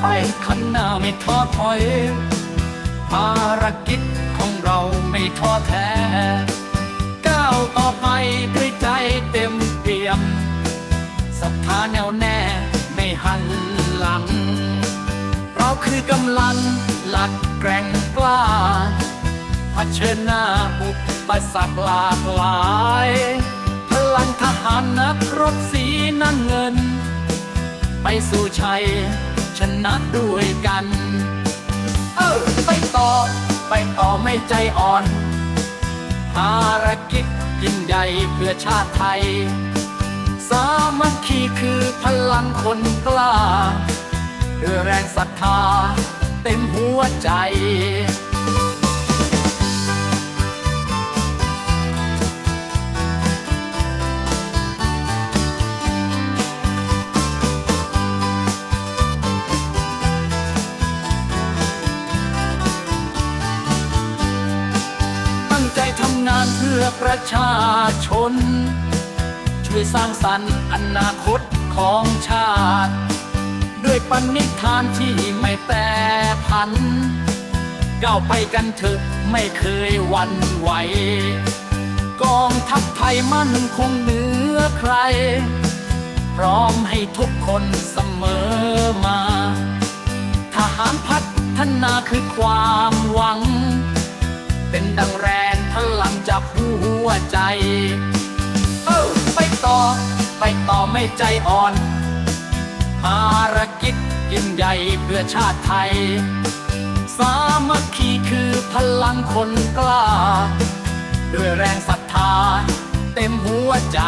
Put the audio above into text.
ไปข้างหน้าไม่ท้อถอย ภารกิจของเราไม่ท้อแท้ก้าวต่อไปด้วยใจเต็มเปี่ยมศรัทธาแน่วแน่ไม่หันหลัง เราคือกำลังหลักแกร่งกล้าเผชิญหน้าอุปสรรคหลากหลายพลังทหารนักรบสีน้ำเงิน ไปสู่ชัย ชนะด้วยกัน เออไปต่อ ไปต่อไม่ใจอ่อน ภารกิจยิ่งใหญ่เพื่อชาติไทย สามัคคีคือพลังคนกล้า ด้วยแรงศรัทธาเต็มหัวใจำงานเพื่อประชาชน ช่วยสร้างสรรค์อนาคตของชาติ ด้วยปณิธานที่ไม่แปรพันก้าวไปกันเถอะไม่เคยวันไหว กองทัพไทยมั่นคงเหนือใคร พร้อมให้ทุกคนเสมอมา ทหารพัฒนาคือความหวัง เป็นดัง หัวใจ เออไปต่อ ไปต่อไม่ใจอ่อน ภารกิจยิ่งใหญ่เพื่อชาติไทย สามัคคีคือพลังคนกล้า ด้วยแรงศรัทธาเต็มหัวใจ